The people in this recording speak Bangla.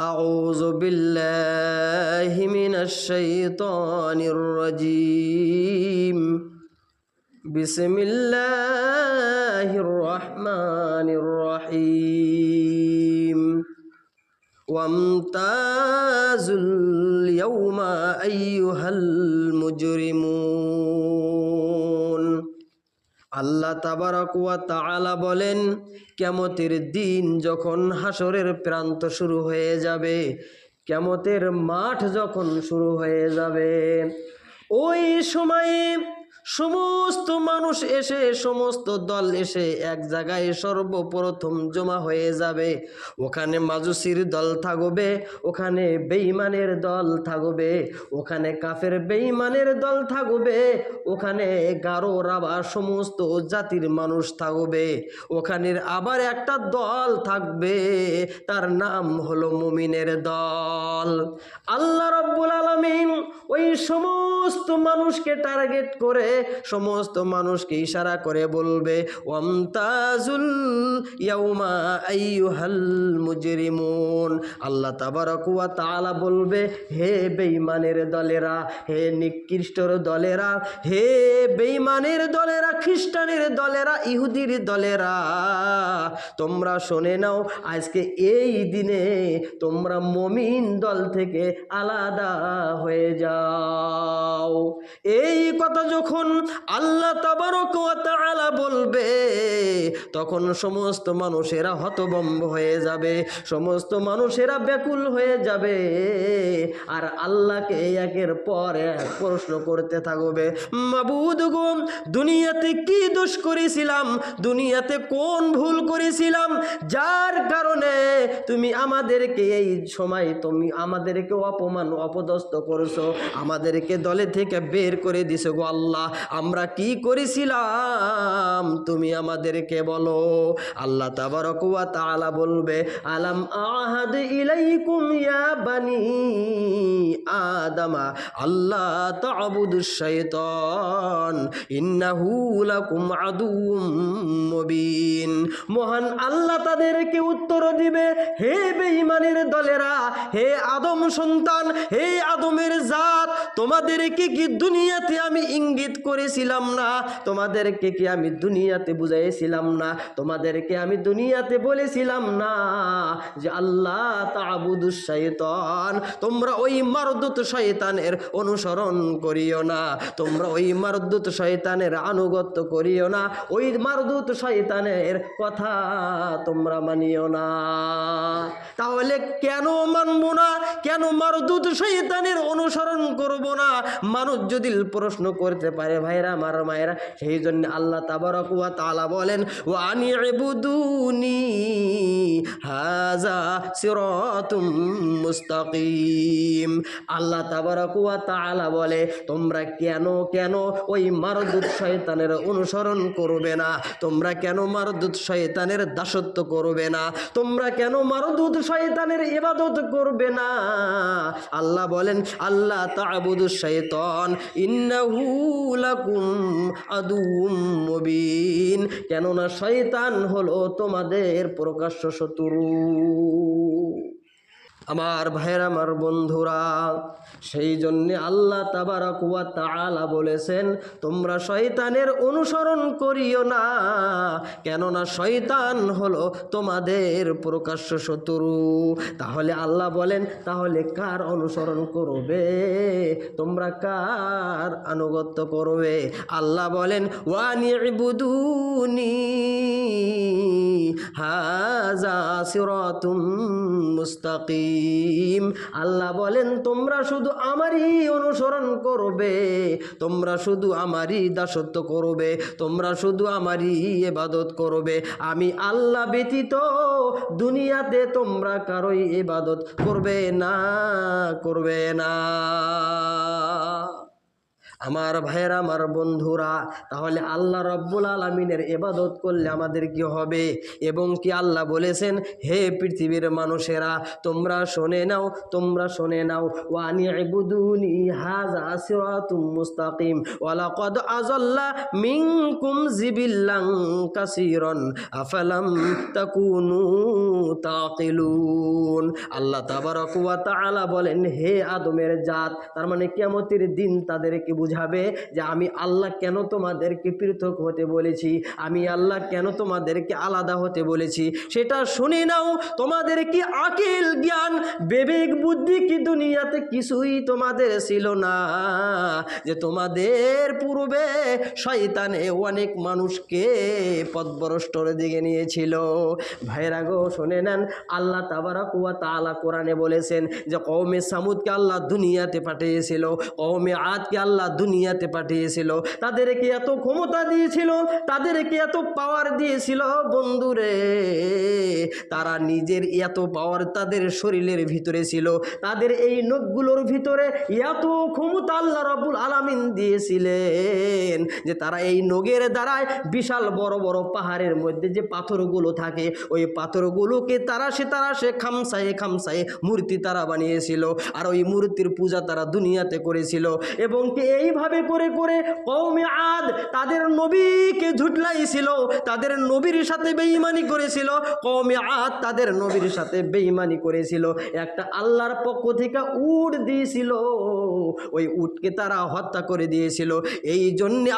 أعوذ بالله من الشيطان الرجيم. بسم الله الرحمن الرحيم. وامتازوا اليوم أيها المجرمون. আল্লাহ তাবারকুয়া তালা বলেন, কেমতের দিন যখন হাসরের প্রান্ত শুরু হয়ে যাবে, কেমতের মাঠ যখন শুরু হয়ে যাবে, ওই সময়ে সমস্ত মানুষ এসে, সমস্ত দল এসে এক জায়গায় সর্বপ্রথম জমা হয়ে যাবে। ওখানে মাজুসির দল থাকবে, ওখানে বেঈমানের দল থাকবে, ওখানে কাফের বেঈমানের দল থাকবে, ওখানে গারো, রাবা সমস্ত জাতির মানুষ থাকবে। ওখানের আবার একটা দল থাকবে, তার নাম হলো মুমিনের দল। আল্লাহ রব্বুল আলমিন ওই সমস্ত মানুষকে টার্গেট করে সমস্ত মানুষকে ইশারা করে বলবে আল্লাহ তাবারক ওয়া তাআলা বলবে, হে বেঈমানের দলেরা, হে নিকৃষ্টর দলেরা, হে বেঈমানের দলেরা, খ্রিস্টানের দলেরা, ইহুদির দলেরা, তোমরা শুনে নাও, আজকে এই দিনে তোমরা মমিন দল থেকে আলাদা হয়ে যাও। এই কথা যখন আল্লাহ বলবে, তখন সমস্ত মানুষেরা হতবম্ব হয়ে যাবে, সমস্ত মানুষেরা ব্যাকুল হয়ে যাবে। আর আল্লাহকে একের পর এক প্রশ্ন করতে থাকবে, মাবুদ গো, দুনিয়াতে কি দোষ করেছিলাম? দুনিয়াতে কোন ভুল করেছিলাম? যার কারণে তুমি আমাদেরকে এই সময় তুমি আমাদেরকে অপমান, অপদস্থ করেছ, আমাদেরকে দলে থেকে বের করে দিছো গো আল্লাহ। আমরা কি করেছিলাম? তুমি আমাদেরকে বলো। আল্লাহ তাবারক ওয়া তাআলা বলবে, আলাম আহাদ ইলাইকুম ইয়া বানি আদামা? আল্লাহ তা'বুদুশ শাইতান, ইন্নাহু লাকুম আদুউম মুবিন। মহান আল্লাহ তাদেরকে উত্তর দিবে, হে বেঈমানের দলেরা, হে আদম সন্তান, হে আদমের জাত, তোমাদেরকে কি দুনিয়াতে আমি ইঙ্গিত করেছিলাম না, তোমাদেরকে কি আমি দুনিয়াতে বুঝাইছিলাম না? তোমাদেরকে আমি দুনিয়াতে বলেছিলাম না যে আল্লাহ তাবুদুস শয়তান তোমরা ওই মারদুত শয়তানের অনুসরণ করিও না, তোমরা ওই মারদুত শয়তানের আনুগত্য করিও না, ওই মারদুত শয়তানের কথা তোমরা মানিও না। তাহলে কেন মানবো না? কেন মারদুত শয়তানের অনুসরণ করব না? মানুষ যদি প্রশ্ন করতে পারে, ভাইরা, আমার মায়েরা, সেই জন্য আল্লাহ তাবারক ওয়া তাআলা বলেন ওয়া আনি ইবুদুনি হাজা সিরাতুম মুস্তাকিম। আল্লাহ তাবারক ওয়া তাআলা বলে, তোমরা কেন কেন ওই মারদুত শয়তানের অনুসরণ করবে না? তোমরা কেন মারদুত শয়তানের দাসত্ব করবে না? তোমরা কেন মারদুত শয়তানের ইবাদত করবে না। আল্লাহ বলেন আল্লাহ তাবুদু শয়তান ইন্নাহু আদুম কেননা শয়তান হলো তোমাদের প্রকাশ্য শত্রু। আমার ভাইয়ের, আমার বন্ধুরা। সেই জন্যে আল্লাহ তাবারাক ওয়া তাআলা বলেছেন, তোমরা শয়তানের অনুসরণ করিও না। কেননা শয়তান হলো তোমাদের প্রকাশ্য শত্রু। তাহলে আল্লাহ বলেন, তাহলে কার অনুসরণ করবে? তোমরা কার আনুগত্য করবে? আল্লাহ বলেন ওয়ানিবুদুনি মুস্তাকিম। আল্লাহ বলেন, তোমরা শুধু আমারই অনুসরণ করবে, তোমরা শুধু আমারই দাসত্ব করবে, তোমরা শুধু আমারই এবাদত করবে। আমি আল্লাহ ব্যতীত দুনিয়াতে তোমরা কারোই এবাদত করবে না করবে না। আমার ভাইয়েরা, আমার বন্ধুরা, তাহলে আল্লাহ রব্বুল আলমিনের এবাদত করলে আমাদের কি হবে? এবং কি আল্লাহ বলেছেন, হে পৃথিবীর মানুষেরা, তোমরা শোনে নাও, তোমরা শোনে নাও, ওয়ানি ইবুদুনি হাযা সিরাতুম মুস্তাকিম, ওয়ালাকাদ আযাল্লা মিনকুম জিবিল্লান কাসীরান, আফালাম তাকুনু তাকিলুন। আল্লাহ তাবারক ওয়া তাআলা বলেন, হে আদমের জাত, তার মানে কিয়ামতের দিন তাদেরকে বুঝাবে যে আমি আল্লাহ কেন তোমাদেরকে পৃথক হতে বলেছি? আমি আল্লাহ কেন তোমাদেরকে আলাদা হতে বলেছি? সেটা শুনে নাও, তোমাদের কি আকিল জ্ঞান? বিবেক বুদ্ধি কি দুনিয়াতে কিছুই তোমাদের ছিল না। যে তোমাদের পূর্বে শয়তানে অনেক মানুষকে পথভ্রষ্টর দিকে নিয়েছিল। ভাইরা গো, শুনে নেন, আল্লাহ তাবারাক ওয়া তাআলা কোরআনে বলেছেন যে কওমে সামুদকে আল্লাহ দুনিয়াতে পাঠিয়েছিল, কওমে আদকে আল্লাহ দুনিয়াতে পাঠিয়েছিল। তাদেরকে এত ক্ষমতা দিয়েছিল, তাদেরকে এত পাওয়ার দিয়েছিল, বন্ধুরে। তারা নিজের এত পাওয়ার তাদের শরীরের ভিতরে ছিল। তাদের এই নখগুলোর ভিতরে এত ক্ষমতা আল্লাহ রব্বুল আলামিন দিয়েছিলেন যে তারা এই নগের দ্বারায় বিশাল বড় বড় পাহাড়ের মধ্যে যে পাথরগুলো থাকে, ওই পাথরগুলোকে তারা সে তারা সে খামসায়ে খামসায়ে মূর্তি তারা বানিয়েছিল। আর ওই মূর্তির পূজা তারা দুনিয়াতে করেছিল। এবং কি এইভাবে করে করে কৌমে আদ তাদের নবীকে ঝুটলাইছিল, তাদের নবীর সাথে বেঈমানি করেছিল। কৌমে আদ তাদের নবীর সাথে বেঈমানি করেছিল। একটা আল্লাহর পক্ষ থেকে উট দিয়েছিল। ওই উটকে তারা হত্যা করে দিয়েছিল। এই জন্যে